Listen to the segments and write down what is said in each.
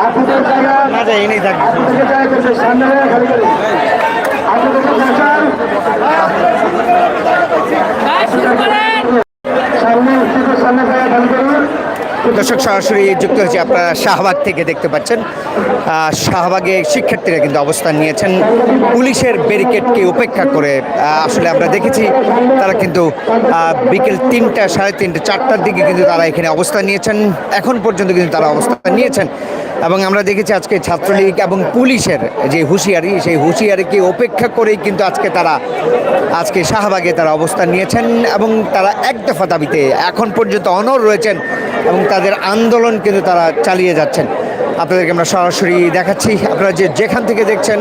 আপনাদের জায়গা আপনাদের জায়গা সামনে খালি করে আপনাদের বসার সামনে স্টেজের সামনে জায়গা খালি করুন দর্শক সরাসরি যুক্ত হয়েছে আপনারা শাহবাগ থেকে দেখতে পাচ্ছেন। শাহবাগে শিক্ষার্থীরা কিন্তু অবস্থান নিয়েছেন। পুলিশের ব্যারিকেডকে উপেক্ষা করে আসলে আমরা দেখেছি তারা কিন্তু বিকেল তিনটা, সাড়ে তিনটা, চারটার দিকে কিন্তু তারা এখানে অবস্থান নিয়েছেন। এখন পর্যন্ত কিন্তু তারা অবস্থান নিয়েছেন। এবং আমরা দেখেছি আজকে ছাত্রলীগ এবং পুলিশের যে হুঁশিয়ারি, সেই হুঁশিয়ারিকে উপেক্ষা করেই কিন্তু আজকে তারা, আজকে শাহবাগে তারা অবস্থান নিয়েছেন এবং তারা এক দফা দাবিতে এখন পর্যন্ত অনর রয়েছেন। এবং তাদের আন্দোলন কিন্তু তারা চালিয়ে যাচ্ছেন। আপনাদেরকে আমরা সরাসরি দেখাচ্ছি। আপনারা যে যেখান থেকে দেখছেন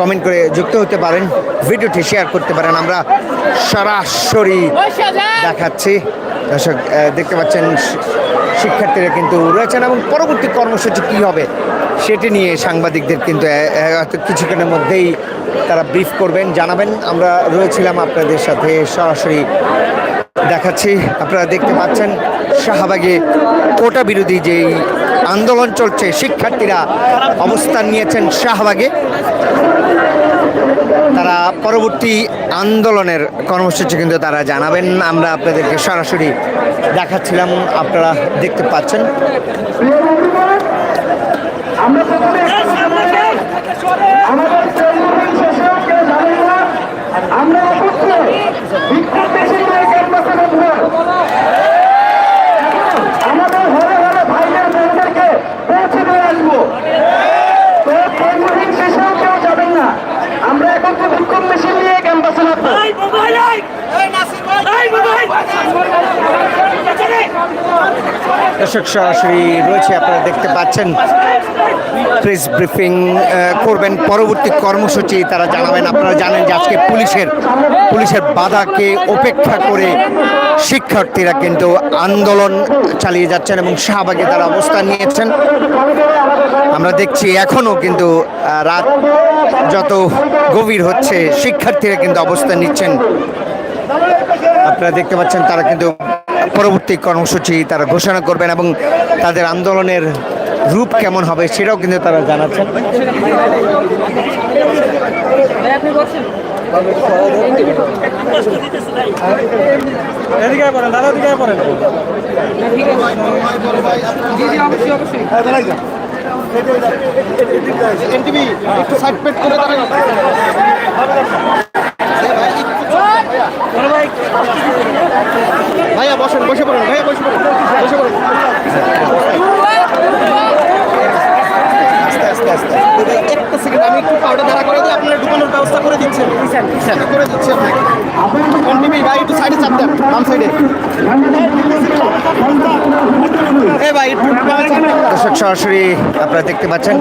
কমেন্ট করে যুক্ত হতে পারেন, ভিডিওটি শেয়ার করতে পারেন। আমরা সরাসরি দেখাচ্ছি। দর্শক দেখতে পাচ্ছেন, শিক্ষার্থীরা কিন্তু রয়েছেন এবং পরবর্তী কর্মসূচি কী হবে সেটি নিয়ে সাংবাদিকদের কিন্তু হয়তো কিছুক্ষণের মধ্যেই তারা ব্রিফ করবেন, জানাবেন। আমরা রয়েছিলাম আপনাদের সাথে সরাসরি দেখাচ্ছি। আপনারা দেখতে পাচ্ছেন শাহবাগে কোটা বিরোধী যেই আন্দোলন চলছে, শিক্ষার্থীরা অবস্থান নিয়েছেন শাহবাগে। তারা পরবর্তী আন্দোলনের কর্মসূচি কিন্তু তারা জানাবেন। আমরা আপনাদেরকে সরাসরি দেখাচ্ছিলাম, আপনারা দেখতে পাচ্ছেন আমরা প্রথমে আমাদের ট্রেনিং শেষেও কেউ জানি না আমরা অপত্র বিক্ষোভ বেশি নয় ক্যাম্পাসে বন্ধু আমাদের ঘরে ঘরে ভাইদের বোনদেরকে পৌঁছে দিয়ে আসব তো ট্রেনিং শেষেও কেউ যাবেন না আমরা এখন তো বিক্ষোভ মেশিন নিয়ে ক্যাম্পাসে নামবো দর্শক সরাসরি রয়েছে, আপনারা দেখতে পাচ্ছেন। প্রেস ব্রিফিং করবেন। পরবর্তী কর্মসূচি তারা জানাবেন। আপনারা জানেন যে আজকে পুলিশের পুলিশের বাধাকে উপেক্ষা করে শিক্ষার্থীরা কিন্তু আন্দোলন চালিয়ে যাচ্ছেন এবং শাহবাগে তারা অবস্থান নিয়েছেন। আমরা দেখছি এখনও কিন্তু রাত যত গভীর হচ্ছে, শিক্ষার্থীরা কিন্তু অবস্থান নিচ্ছেন। আপনারা দেখতে পাচ্ছেন তারা কিন্তু পরবর্তী কর্মসূচি তারা ঘোষণা করবেন এবং তাদের আন্দোলনের রূপ কেমন হবে সেটাও কিন্তু তারা জানাচ্ছেন। পড়েন ভাইয়া বসেন বসে পড়ুন ভাইয়া বসে পড়ুন বসে পড়ুন। আস্তে আস্তে আস্তে। একটা সেকেন্ড আমি একটু পাউডার দাঁড়া করে দিই আপনারা ঢুকানোর ব্যবস্থা করে দিচ্ছেন। করে দিচ্ছি আপনাকে। কন্টিনিউ ভাই একটু সাইডে চাপ দেন বাম সাইডে এ। ভাই একটু সরাসরি আপনারা দেখতে পাচ্ছেন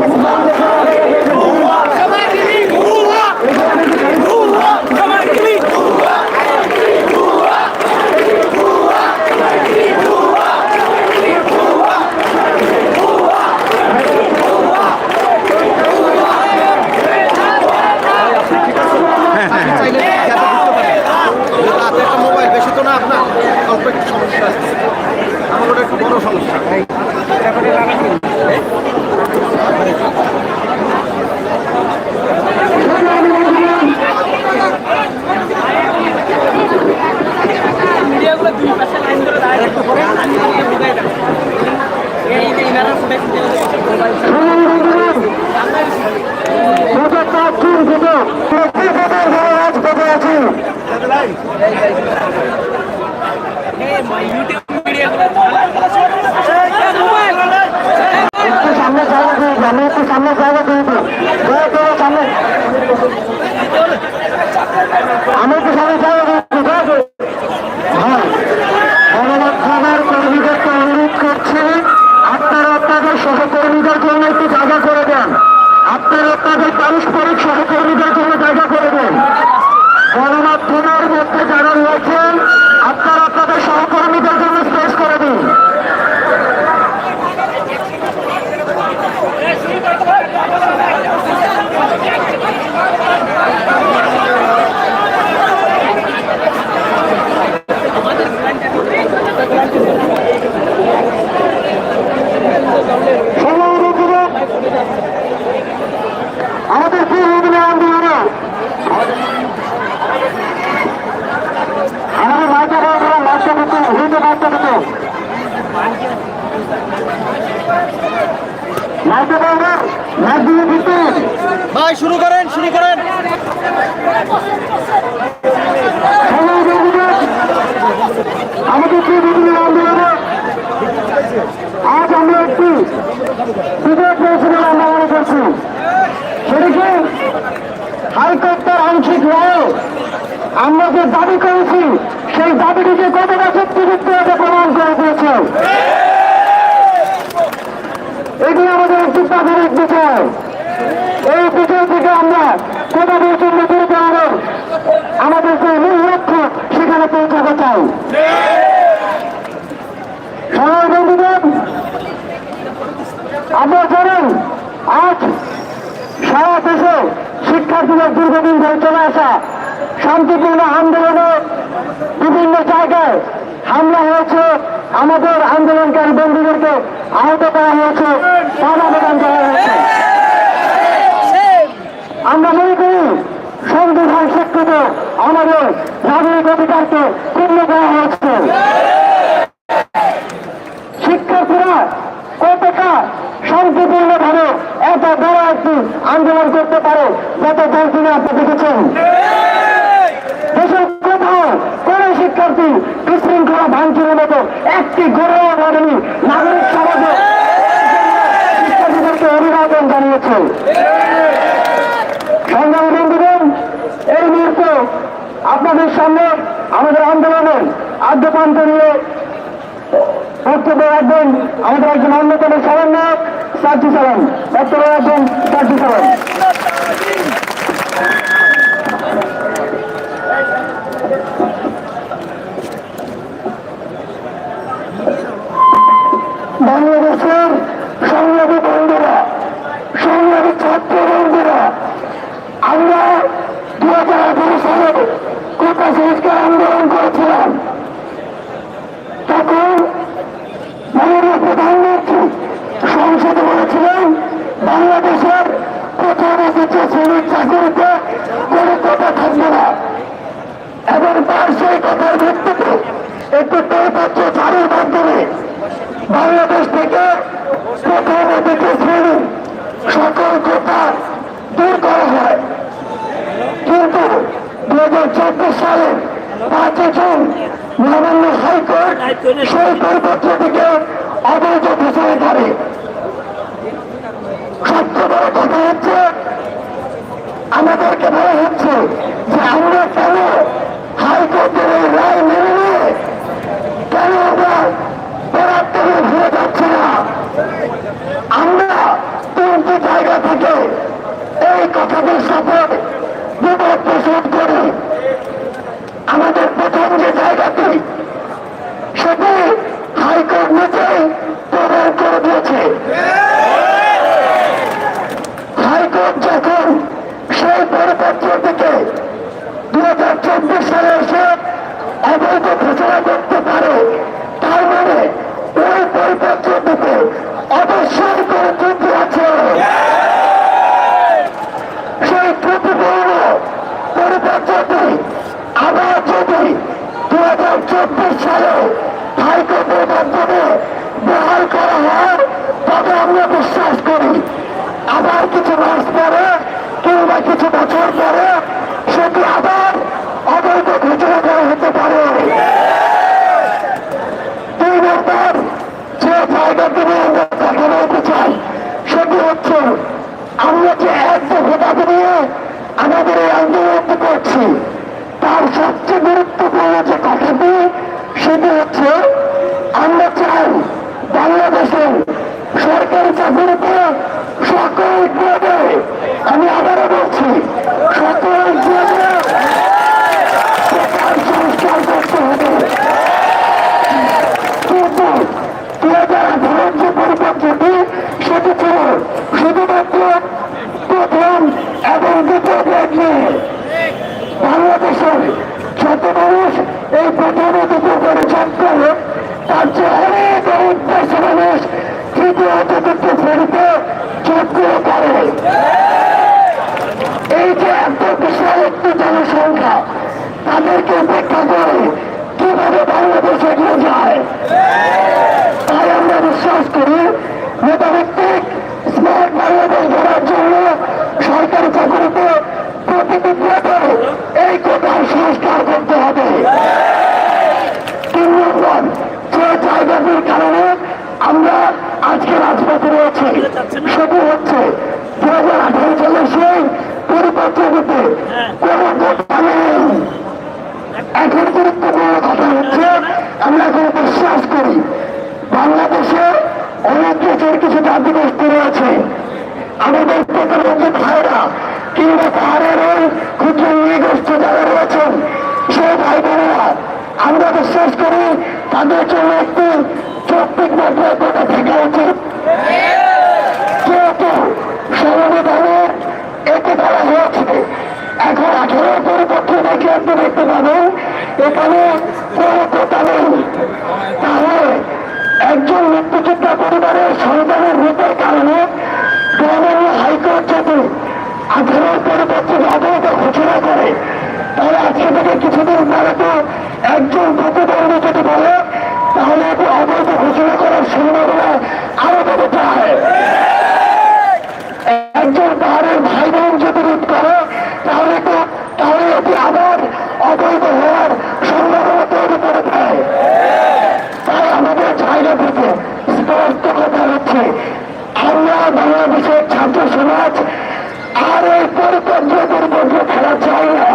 চাইলে যাতে ঢুকতে পারেন হাতে একটা মোবাইল বেশি তো না আপনার অল্প একটু সমস্যা আছে। আমার ওটা একটু বড় সমস্যা। সামনে জায়গা আমি একটু সামনে জায়গা দিয়ে দিই দয়া করে হ্যাঁ গণমাধ্যমের কর্মীদেরকে অনুরোধ করছি আপনারা আপনাদের সহকর্মীদের জন্য একটু জায়গা করে দেন আপনারা আপনাদের পারস্পরিক সহকর্মীদের জন্য জায়গা করে দেন গণমাধ্যমের মধ্যে যারা রয়েছেন আপনারা আপনাদের সহকর্মীদের জন্য স্পেস করে দিন মাইকে বলবেন মাইক দিয়ে দিতেন ভাই শুরু করেন শুরু করেন সবাই বন্ধুদের আমাদের যে বিভিন্ন আন্দোলনে আজ আমরা একটি বিজয় পেয়েছিলাম আমরা মনে করছি সেটা কি হাইকোর্টের আংশিক রায় আমরা যে দাবি করেছি, সেই দাবিটিকে কতটা সত্যযুক্ত এটা প্রমাণ করে দিয়েছে এটি আমাদের একটি প্রাথমিক বিষয় এই বিষয় থেকে আমরা কোথা পর্যন্ত ফিরতে হবে আমাদের যে মূল লক্ষ্য, সেখানে পৌঁছাতে চাই। সবাই বন্ধুদের আপনারা জানেন আজ সারা দেশে শিক্ষার্থীদের দীর্ঘদিন ধরে চলে আসা শান্তিপূর্ণ আন্দোলনে বিভিন্ন জায়গায় হামলা হয়েছে। আমাদের আন্দোলনকারী বন্ধুদেরকে আহত করা হয়েছে বাধা প্রদান করা হয়েছে। আমরা মনে করি, সংবিধান স্বীকৃত আমাদের নাগরিক অধিকারকে পূর্ণ করা হয়েছে। শিক্ষার্থীরা কতটা শান্তিপূর্ণভাবে এত বড় একটি আন্দোলন করতে পারে গত দশ দিনে আপনি দেখেছেন। দেশের কোথাও কোন শিক্ষার্থী বিশৃঙ্খলা ভাঙচুরের মতো একটি গড়েও ঘটেনি নাগরিক সমাজে শিক্ষার্থীদেরকে অভিবাদন জানিয়েছে। সংগ্রামী বন্ধুগণ, এই মুহূর্তে আপনাদের সামনে আমাদের আন্দোলনের আদ্যপান্ত নিয়ে বক্তব্য রাখবেন আমাদের একজন অন্যতম সমন্বয়ক সার্জি সালাম। বক্তব্য রাখবেন সার্জি সালাম বাংলাদেশের সংগ্রামী বন্ধুরা সংগ্রামী ছাত্র বন্ধুরা আমরা দু হাজার আঠারো সালে কোটা সংস্কার আন্দোলন করেছিলাম তখন মাননীয় প্রধানমন্ত্রী সংসদে বলেছিলেন বাংলাদেশের প্রথম এসেছে শ্রমিক কোনো কথা থাকবে না। এবার তার সেই কথার ভিত্তিতে একটু তেরপত্র চালুর মাধ্যমে। বাংলাদেশ থেকে প্রথম এসেছে শ্রেণি সকল কথা দূর করা হয়। কিন্তু দু হাজার চব্বিশ সালে পাঁচই জুন মহামান্য হাইকোর্ট সেই পরিপত্রটিকে অবৈধ ঘোষণা করে। সবচেয়ে বড় কথা হচ্ছে আমাদেরকে বলা হচ্ছে যে আমরা কেন হাইকোর্টের এই রায় মেনে কেন আমরা থেকে ঘুরে যাচ্ছি না? আমরা তিনটি জায়গা থেকে এই কথাটির সাথে বিপদ পোষণ করি। আমাদের প্রথম যে জায়গাটি, সেটি হাইকোর্ট নিজেই প্রদান করে দিয়েছে। হাইকোর্ট যখন সেই পরিপত্রটিকে দু হাজার চব্বিশ সালে এসে অবৈধ ঘোষণা করতে পারে। তার মানে ওই পরিপত্রটিতে অবশ্যই করে ত্রুটি আছে। সেই ত্রুটিপূর্ণ পরিপত্রটি আবার যদি দু হাজার চব্বিশ সালে হাইকোর্টের মাধ্যমে বহাল করা হয়, তবে আমরা বিশ্বাস করি আবার কিছু মাস পরে কিংবা কিছু বছর পরে সেটি আবার অবৈধ ঘোষণা করা হতে পারে দুই নম্বর যে আমাদের এই আন্দোলনটি করছি তার সবচেয়ে গুরুত্বপূর্ণ যে কথাটি সেটি হচ্ছে আমরা চাই বাংলাদেশের সরকারি চাকরিতে সকল গ্রেডে আমি আবারও বলছি সকল গ্রেডে বেকার সংস্কার করতে হবে কিন্তু দু হাজার আঠারোর যে পরিপত্রটি সেটি ছিল শুধুমাত্র প্রথম এবং দ্বিতীয় গ্রেড নিয়ে বাংলাদেশের যত মানুষ এই প্রথম ও দ্বিতীয় করে জব করে তার করে এই যে জনসংখ্যা তাদেরকে উপেক্ষা করে কীভাবে বাংলাদেশ এগিয়ে যায় তাই আমরা বিশ্বাস করি মেধাভিত্তিক এই কোটার সংস্কার করতে হবে তিন নম্বর যে জায়গাটির কারণে আমরা আজকে রাজপথে রয়েছি সেটি হচ্ছে দু হাজার আঠারো সালে সেই পরিপত্রটিতে কোনো কথা নেই। এখন গুরুত্বপূর্ণ কথা হচ্ছে আমরা এখন বিশ্বাস করি বাংলাদেশে অনেক দেশের কিছু জাতিগোষ্ঠী রয়েছে আমাদের প্রতিবন্ধী ভাইরা কিংবা পাহাড়ের ওই ক্ষুদ্র নৃগোষ্ঠী যারা রয়েছেন সেই ভাই বোনেরা আমরা বিশ্বাস করি তাদের জন্য একটি চব্বিশ মাত্রায় কথা থাকা উচিত যেহেতু সংবিধানের এতে বলা হয়েছে। এখন আঠারো পরিপত্র দেখে আপনি দেখতে পাবেন। এখানে কোনো কথা নেই। তাহলে একজন মৃত্যুযোদ্ধা পরিবারের সন্তানের মৃত্যুর কারণে গভর্নর হাইকোর্ট যদি আঠারো পরিপত্র অবৈধ ঘোষণা করে, তাহলে আজকে কিছুদিন পরে একজন প্রতিদ্বন্দ্বী যদি বলে, তাহলে এটি অবৈধ করার সম্ভাবনা আরও বেড়ে যায়। অবৈধ হওয়ার সম্ভাবনা তৈরি করে দেয়। তাই আমাদের জায়গা থেকে স্পষ্ট কথা হচ্ছে, আমরা বাংলাদেশের ছাত্র সমাজ আর এই পরিপত্রের মধ্যে খেলা চাই না।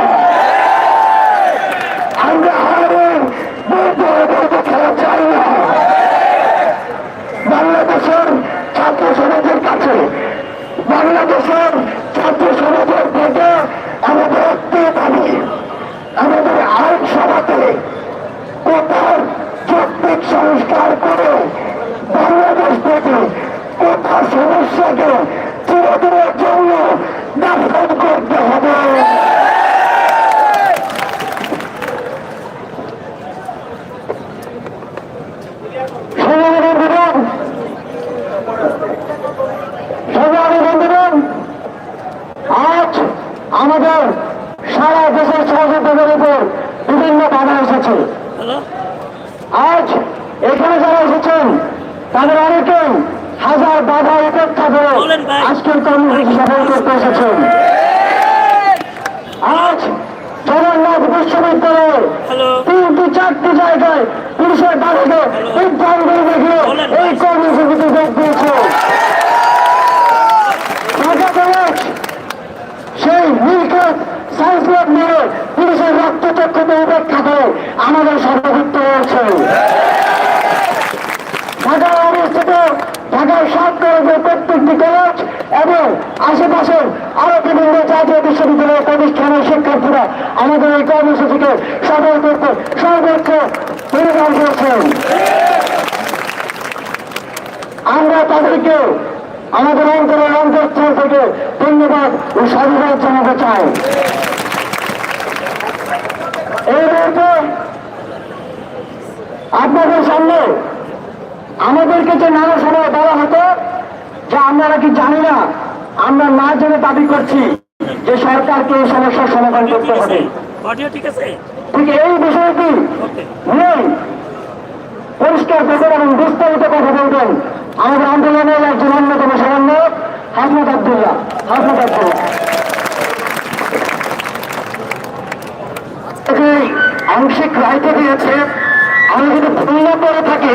বাংলাদেশের ছাত্র সমাজের কাছে, বাংলাদেশের ছাত্র সমাজের থেকে আমাদের দাবি আমাদের আইন সভাতে কোথার যৌক্তিক সংস্কার করে বাংলাদেশ থেকে কোথার সমস্যাকে চিরদিনের জন্য দাফন করতে হবে। আজ আমাদের সারা দেশের সহযোগিতাদের উপর বিভিন্ন বাধা এসেছে। আজ এখানে যারা এসেছেন তাদের অনেকেই হাজার বাধা উপেক্ষা করে। আজকের কর্মসূচি সফল করতে এসেছেন আজ জগন্নাথ বিশ্ববিদ্যালয়ে হ্যালো। তিনটি চারটি জায়গায় পুলিশের বাড়িতে উদ্যান করে দেখিয়ে এই কর্মসূচিতে যোগ দিয়েছে সেই নীলক্ষেত সায়েন্স ল্যাব নিয়ে পুলিশের রক্তচক্ষুতে উপেক্ষা করে আমাদের সর্বভুক্ত রয়েছে ঢাকায় অবস্থিত, ঢাকার সাত কলেজের প্রত্যেকটি কলেজ এবং আশেপাশের আরও বিভিন্ন জাতীয় বিশ্ববিদ্যালয়ের প্রতিষ্ঠানের শিক্ষার্থীরা আমাদের এই কর্মসূচিকে সফল করতে সর্বোচ্চ পরিবার করেছেন আমরা তাদেরকে আমাদের অন্তরের অন্তঃস্থল থেকে ধন্যবাদ ও সাধুবাদ জানাতে চাই। এই মুহূর্তে আপনাদের সামনে আমাদেরকে যে নানা সময় বলা হতো যে আমরা নাকি জানি না আমরা না জেনে দাবি করছি যে সরকারকে এই সমস্যার সমাধান করতে হবে। ঠিক আছে? এই বিষয়টি নেই পরিষ্কার করবেন এবং বিস্তারিত কথা বলবেন আমাদের আন্দোলনের একজন অন্যতম সমন্বয়ক হাসমত আবদুল্লাহ। হাসমত আবদুল্লাহ। আংশিক রায়তে দিয়েছে আমি যদি ভুল না করে থাকি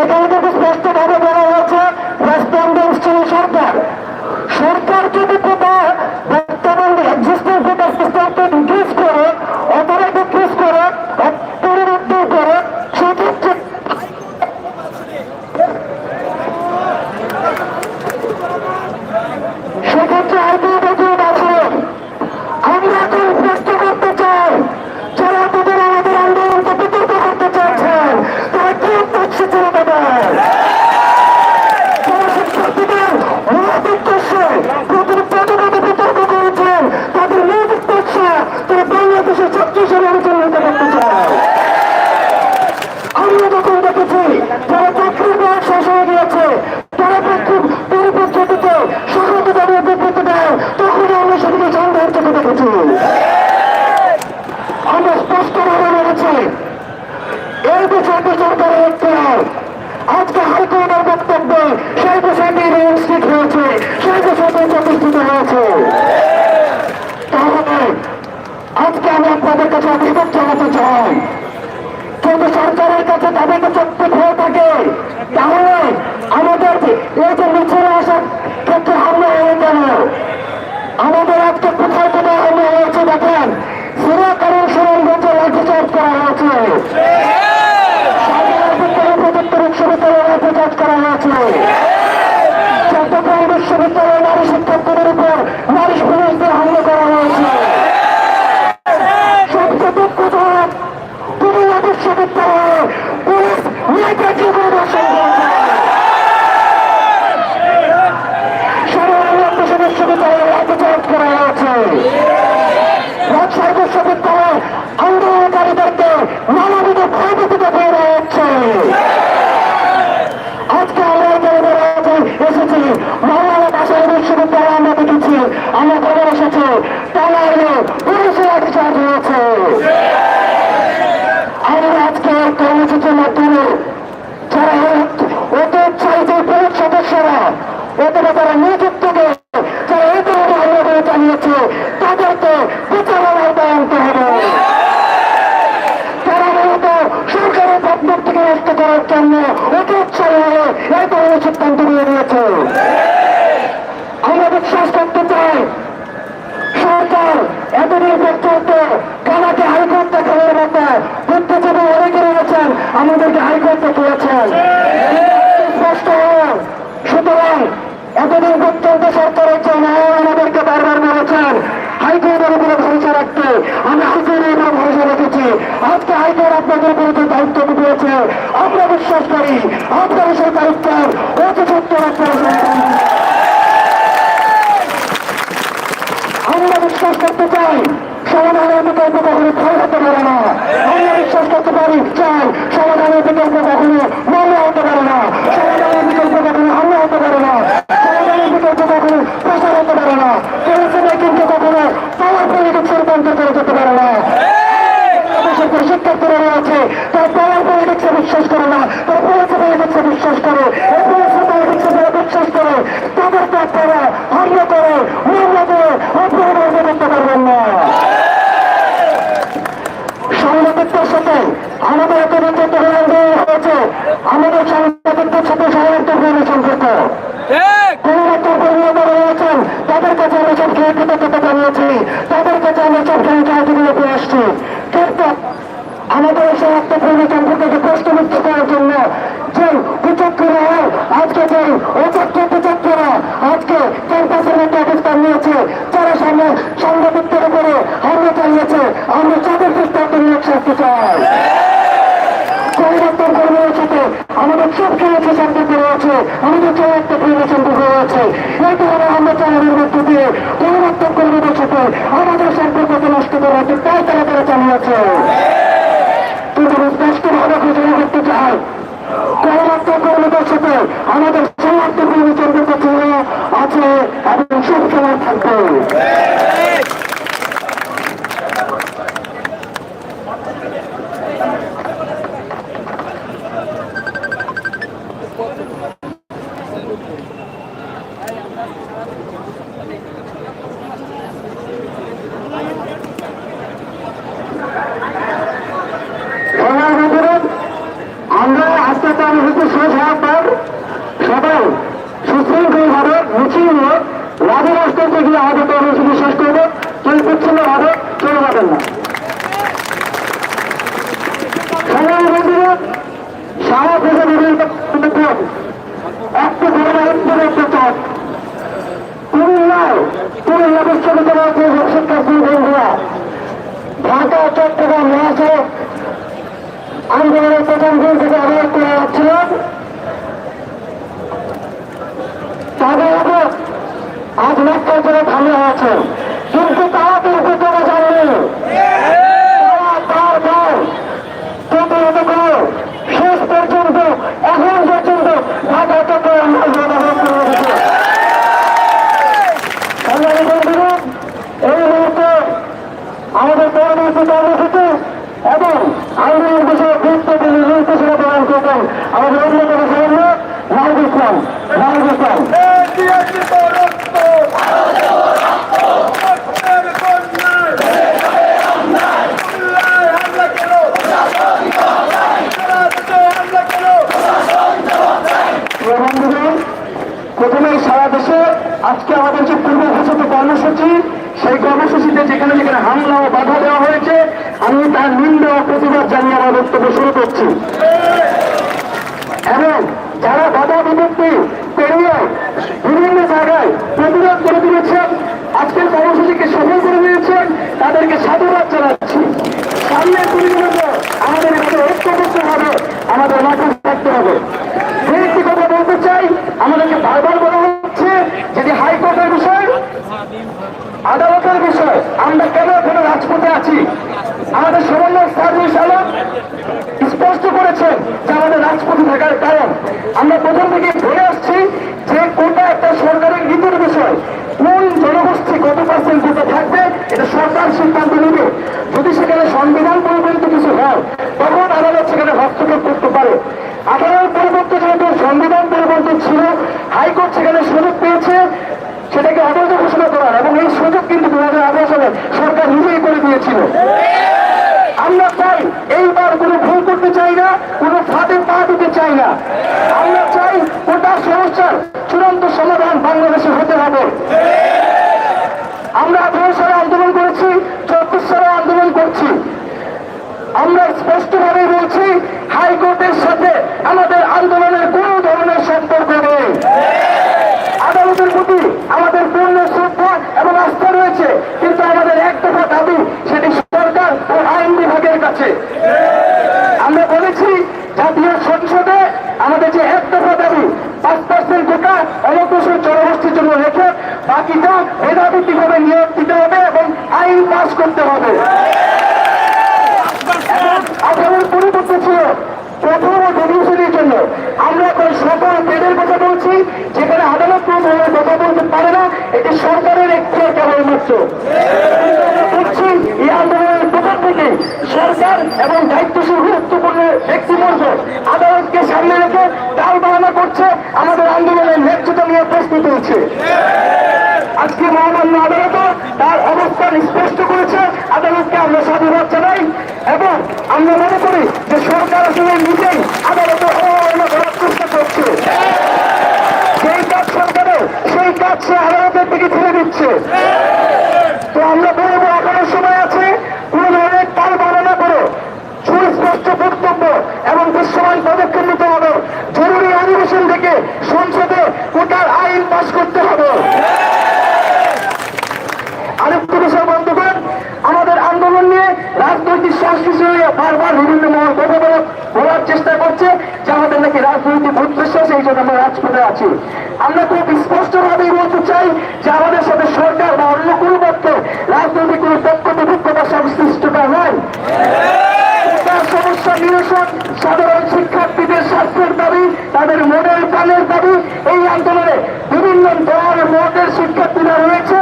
এখানে কিন্তু স্পষ্টভাবে বলা হয়েছে। রেসপন্ডেন্স ছিল সরকার সরকার যদি কোটা বর্তমান এক্সিস্টিং কোটা সিস্টেমকে ইনক্রিজ করে অথবা ডিক্রিজ করে পরিবর্তন করে সেক্ষেত্রে সেক্ষেত্রে আর দুই বছর আছে আমরা এখন স্পষ্ট করতে চাই যারা তাদের আমাদের আন্দোলনকে বিতর্ক করতে চাইছেন তারা কি করছে চলে দেবেন নিজের চোখে দেখেছি স্পষ্টভাবে বলেছি এই বিষয়টি সরকারের ইতিহাস আজকে হাইকোর্টের বক্তব্যে সেই বিষয়টি রিয়েলিস্টিক হয়েছে সেই বিষয়টি প্রতিষ্ঠিত হয়েছে তাহলে আমাদের Yeah. আমাদেরকে হাইকোর্ট দেখিয়েছেন স্পষ্ট। সুতরাং এতদিন পর্যন্ত সরকারের জন্য আমাদেরকে বারবার বলেছেন হাইকোর্টের উপরে ভরসা রাখতে আমি হাইকোর্টের উপরে ভরসা রেখেছি। আজকে হাইকোর্ট আপনাদের উপরে যে দায়িত্ব দিয়েছে আমরা বিশ্বাস করি, আপনার সেই দায়িত্বের অতি সত্য আমরা বিশ্বাস করতে চাই সমাধানের বিকল্প কখনো ফল হতে পারে না। আমরা বিশ্বাস করতে পারি, চাই, সমাধানের বিকল্প কখনো মামলা হতে পারে না। সমাধানের বিকল্প কখনো হামলা হতে পারে না। সমাধানের বিকল্প কখনো প্রচার হতে পারে না। পরিস্থিতি কিন্তু কখনো পাওয়ার পলিটিক্সে রূপান্তর করে যেতে পারে না। শিক্ষার্থীরা রয়েছে তারা হামলা করে মামলা দিয়ে আপনারা বন্ধ করতে পারবেন না সাংবাদিকদের সাথে আমাদের এতদিন যে তহবিল দেওয়া হয়েছে আমাদের সাংবাদিকদের সাথে সাধারণত সম্পর্ক কোনরকম কর্মীরা রয়েছেন তাদের কাছে আমরা সব খেয়ে কৃতজ্ঞতা জানিয়েছি তাদের কাছে আমরা সব খেয়ে সাহায্যগুলো পেয়ে আসছি কিন্তু আমাদের এসে একটা কর্মী সম্পর্কে প্রশ্নমুক্ত করার জন্য যে বিচক্ষণ আজকে যে অচক্র বিচক্ষণরা আজকে ক্যাম্পাসের মধ্যে অবস্থান নিয়েছে যারা সামনে সাংবাদিকদের উপরে হামলা চালিয়েছে আমরা তাদের দৃষ্টান্ত নিয়ে শাস্তি চাই পরিবর্তন করবে সাথে আমাদের সব খেয়েছে সম্পর্ক রয়েছে আমাদের চেয়ে একটা প্রিয় সম্পর্ক রয়েছে এই ধরনের আমরা চালানোর মধ্য দিয়ে পরিবর্তন কর্মীদের সাথে আমাদের সম্পর্ককে নষ্ট করা হচ্ছে তাই তারা তারা চালিয়েছে কিন্তু আমি স্পষ্টভাবে ঘোষণা চাই পরিবর্তন কর্মীদের সাথে আমাদের সমস্ত কর্মী ছিল আছে এবং সব সময় থাকবে সবার ভিতরে আমরা আস্তে আস্তে আমি হচ্ছে শেষ হওয়ার পর সবাই সুশৃঙ্খল ভাবে মিছিল নিয়ে রাজের রাস্তাতে কর্মসূচি শেষ করব। কেউ বিচ্ছিন্ন ভাবে চলে যাবেন না। সারা দেশে বিভিন্ন একটা আজ রাস্তায় করে থামিয়ে আছে, কিন্তু তারা কিন্তু করে জানবে শেষ পর্যন্ত, এখন পর্যন্ত ঢাকা থেকে আমরা জনগণ করে দিচ্ছি এই মুহূর্তে আমাদের পরবর্তী আজকে আমাদের যে পূর্ব ঘোষিত কর্মসূচি, সেই কর্মসূচিতে যেখানে যেখানে হামলা ও বাধা দেওয়া হয়েছে, আমি তার নিন্দা ও প্রতিবাদ জানিয়ে আমার বক্তব্য শুরু করছি। এবং যারা বাধা বিপত্তি পেরিয়ে বিভিন্ন জায়গায় প্রতিরোধ করে দিয়েছেন আজকের কর্মসূচিকে সফল করে দিয়েছেন, তাদেরকে সাধুবাদ জানাচ্ছি। সামনের দিনগুলোতে আমাদের এখানে ঐক্যবদ্ধ হবে আমাদের মাথায় থাকতে হবে যে একটি কথা বলতে চাই আমাদেরকে বারবার বলা হচ্ছে যেটি হাইকোর্টের বিষয় আদালতের বিষয় আমরা কেন এখানে রাজপথে আছি? আমাদের সমন্বয় সার্ভিস চালক স্পষ্ট করেছেন যে আমাদের রাজপথে থাকার কারণ। আমরা প্রথম থেকে ধরে আসছি যে কোনটা একটা সরকারের নীতির বিষয় কোন জনগোষ্ঠী কত পার্সেন্ট কোটা থাকবে এটা সরকার সিদ্ধান্ত নেবে যদি সেখানে সংবিধান পরিবর্তিত কিছু হয় তখন আদালত সেখানে হস্তক্ষেপ করতে পারে আদালত পরিবর্তন যেহেতু সংবিধান পরিবর্তন ছিল হাইকোর্ট সেখানে সুযোগ পেয়েছে সেটাকে অবৈধ ঘোষণা করার এবং এই সুযোগ কিন্তু দু হাজার আঠারো সালে সরকার নিজেই করে দিয়েছিল আমরা চাই এইবার কোনো ভুল করতে চাই না কোনো ফাঁদে পা দিতে চাই না আমরা চাই গোটা সমস্যার চূড়ান্ত সমাধান বাংলাদেশে হতে হবে আমরা আঠারো সালে আন্দোলন করেছি চব্বিশ সালে আন্দোলন করছি আমরা স্পষ্টভাবে বলছি হাইকোর্টের সাথে আমাদের আন্দোলনের কোনো ধরনের সম্পর্ক নেই আদালতের প্রতি আমাদের পূর্ণ শ্রদ্ধা এবং আস্থা রয়েছে কিন্তু আমাদের এক দফা দাবি সেটি সরকার ও আইন বিভাগের কাছে আমরা বলেছি জাতীয় সংসদে আমাদের যে এক দফা দাবি পাঁচ পার্সেন্ট কোটা অনগ্রসর জনগোষ্ঠীর জন্য রেখে বাকিটা মেধাভিত্তিকভাবে নিয়োগ দিতে হবে এবং আইন পাস করতে হবে। আঠারোর পরিবর্তন ছিল প্রথম ও ডেলিউশনের জন্য। আমরা এখন সকল পেডের কথা বলছি, যেখানে আদালত কোনো কথা বলতে পারে না। এটি সরকারের একটি কেবলমাত্র দেখছি এই আন্দোলনের প্রথম থেকে সরকার এবং দায়িত্বশীল গুরুত্বপূর্ণ ব্যক্তিবর্গ আদালতকে সামনে রেখে ডাল বাহানা করছে, আমাদের আন্দোলনের ন্যায্যতা নিয়ে প্রশ্ন তুলছে। আজকে মহামান্য আদালত তার অবস্থান স্পষ্ট করেছে। আদালতকে আমরা সাধুবাদ জানাই এবং আমরা মনে করি যে সরকার আসলে নিজেই আদালতে অবমাননা করার চেষ্টা করছে। সেই কাজ সরকারের, সেই কাজ সে আদালতের দিকে ছেড়ে দিচ্ছে। তো আমরা বলব এখনও সময় আছে কোন ধরনের তাল বাড়ানো করে সুস্পষ্ট বক্তব্য এবং দৃশ্যমান পদক্ষেপ নিতে হবে জরুরি অধিবেশন থেকে সংসদে কোটার আইন পাশ করতে হবে আরেকটি বিষয় বন্ধুগণ আমাদের আন্দোলন নিয়ে রাজনৈতিক সংস্কৃতি হয়ে বারবার বিভিন্ন মহল কথা বলা- বলার চেষ্টা করছে, যে আমাদের নাকি রাজনৈতিক উদ্দেশ্য, সেই জন্য আমরা রাজপথে আছি। আমরা খুব স্পষ্টভাবেই বলতে চাই যে আমাদের সাথে সরকার বা অন্য কোনো পক্ষে রাজনৈতিক কোনো পক্ষ বিভক্ত বা সংশ্লিষ্টতা নয় সমস্যা নিরসন, সাধারণ শিক্ষার্থীদের স্বাস্থ্যের দাবি, তাদের মডেল প্ল্যানের দাবি, এই আন্দোলনে বিভিন্ন দল মডেল শিক্ষার্থীরা রয়েছে।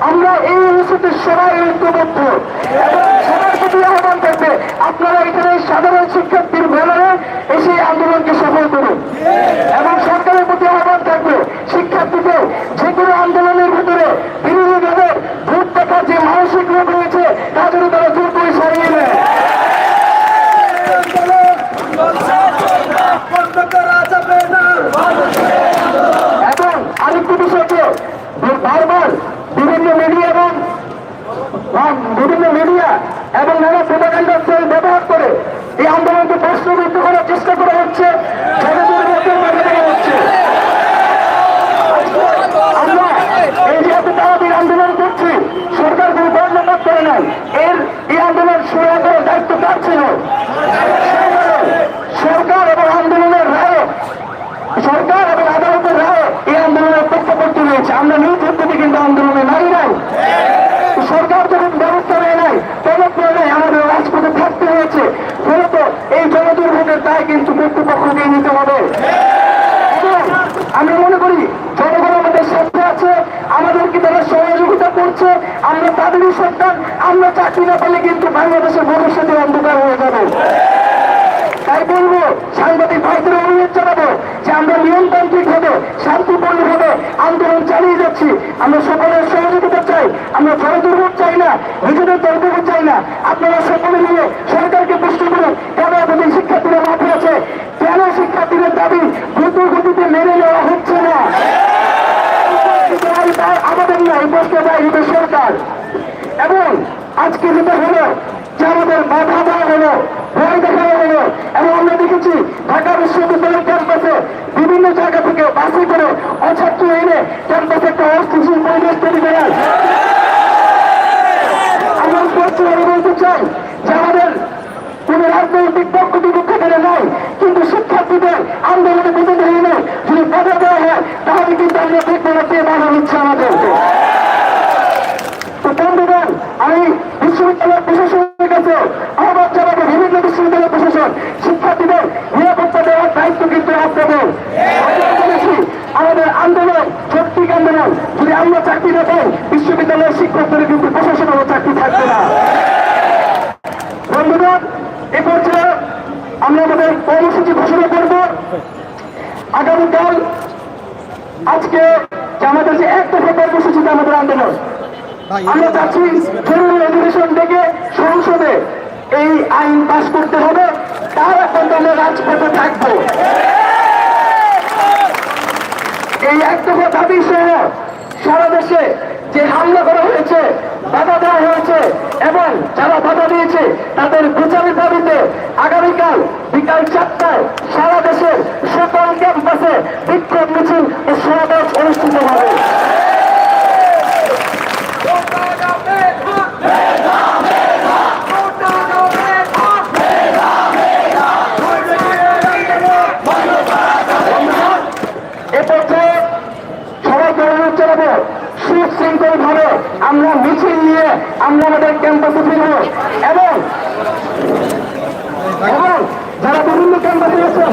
আমরা এই ইস্যুতে সবাই ঐক্যবদ্ধ। এবং সবার আপনারা এখানে সাধারণ শিক্ষার্থীর ব্যানারে এসে এই আন্দোলনকে সফল করুন এবং সরকারের প্রতি আহ্বান থাকবে শিক্ষার্থীদের যে কোনো আন্দোলনের ভিতরে বিরোধী দলের ভোট দেখার যে মানসিক রোগ রয়েছে তা যেন তারা দূর করে সরিয়ে নেয় এবং আরেকটি বিষয়কে বারবার বিভিন্ন মিডিয়া এবং বা বিভিন্ন মিডিয়া এবং নানা প্রোপাগান্ডা সেল ব্যবহার করে এই আন্দোলনকে প্রশ্নবিদ্ধ করার চেষ্টা করা হচ্ছে জনগণের মধ্যে বাধা দেওয়া হচ্ছে আমরা এই যে এত তাড়াতাড়ি আন্দোলন করছি সরকার কোনো কর্ণপাত করে নাই এর এই আন্দোলন শুরু করার দায়িত্ব কার ছিল সরকারের। সরকার এবং আন্দোলনের রায় সরকার এবং আদালতের রায় এই আন্দোলনের পক্ষপাতি রয়েছে আমরা নিজ থেকে কিন্তু আন্দোলনে নাই নাই সরকার যখন ব্যবস্থা নেয় নাই তদপ্রণে আমাদের রাজপথে থাকতে হয়েছে ফলত এই জনদুর্ভোগের দায় কিন্তু কর্তৃপক্ষকে নিতে হবে। এবং আমি মনে করি, জনগণ আমাদের সাথে আছে, আমাদেরকে তারা সহযোগিতা করছে, আমরা তাদেরই সন্তান, আমরা চাকরি না পেলে কিন্তু বাংলাদেশের ভবিষ্যতে অন্ধকার হয়ে যাবে। তাই বলব, সাংবাদিক ভাইদের অনুরোধ যে আমরা নিয়মতান্ত্রিক ভাবে, শান্তিপূর্ণ ভাবে আন্দোলন চালিয়ে যাচ্ছি, আমরা সকলের সহযোগিতা চাই, আমরা জনদুর্ভোগ চাই না, নিজেদের দলদুর্ভোগ চাই না। আপনারা সকলে মিলে সরকারকে প্রশ্ন করুন, কেন আমাদের শিক্ষার্থীরা মাঠে আছে? কেন শিক্ষার্থীদের দাবি দ্রুত গতিতে মেনে নেওয়া হচ্ছে না? এই আমাদের নয় প্রশ্ন দায় হবে সরকার। এবং আজকে যেটা হলো, যে আমাদের বাধা দেওয়া হলো, ভয় দেখানো হলো, এবং আমরা দেখেছি ঢাকা বিশ্ববিদ্যালয়ের ক্যাম্পাসে বিভিন্ন জায়গা থেকে বাসে করে অছাত্র এনে ক্যাম্পাসে একটা অস্থিতিশীল পরিবেশ তৈরি করে আমরা স্পষ্টভাবে বলতে চাই যে আমাদের কোন রাজনৈতিক পক্ষ বিপক্ষে নাই কিন্তু শিক্ষার্থীদের আন্দোলনে বিপদে নেই যদি বাধা দেওয়া হয় তাহলে কিন্তু আমরা দেখব না কে বাধা দিচ্ছে আমাদেরকে তো বন্ধুগণ আমি বিশ্ববিদ্যালয় প্রশাসনের কাছে আহ্বান জানাব বিভিন্ন বিশ্ববিদ্যালয় প্রশাসন শিক্ষার্থীদের নিরাপত্তা দেওয়ার দায়িত্ব কিন্তু আপনাদের আমরা বলেছি, আমাদের আন্দোলন সত্যিক আন্দোলন যদি আমরা চাকরি না পাই বিশ্ববিদ্যালয়ের শিক্ষকদের কিন্তু প্রশাসনেরও চাকরি থাকবে না বন্ধুগণ এ পর্যায়ে আমরা আমাদের কর্মসূচি ঘোষণা করব আগামীকাল আজকে যে আমাদের যে এক দফা কর্মসূচিতে আমাদের আন্দোলন আমরা চাচ্ছি জরুরি অধিবেশন ডেকে সংসদে এই আইন পাশ করতে হবে। তার এখন আমরা রাজপথে থাকব। এই এক দফা দাবি সহ সারা দেশে যে হামলা করা হয়েছে, বাধা দেওয়া হয়েছে এবং যারা বাধা দিয়েছে, তাদের বিচারের দাবিতে আগামীকাল বিকাল চারটায় সারা দেশের সকল ক্যাম্পাসে বিক্ষোভ মিছিল ও সমাবেশ অনুষ্ঠিত হবে। সুশৃঙ্খল ভাবে আমরা মিছিল নিয়ে আমরা আমাদের ক্যাম্পাসে ফিরব এবং এবং যারা বিভিন্ন ক্যাম্পাসে আছেন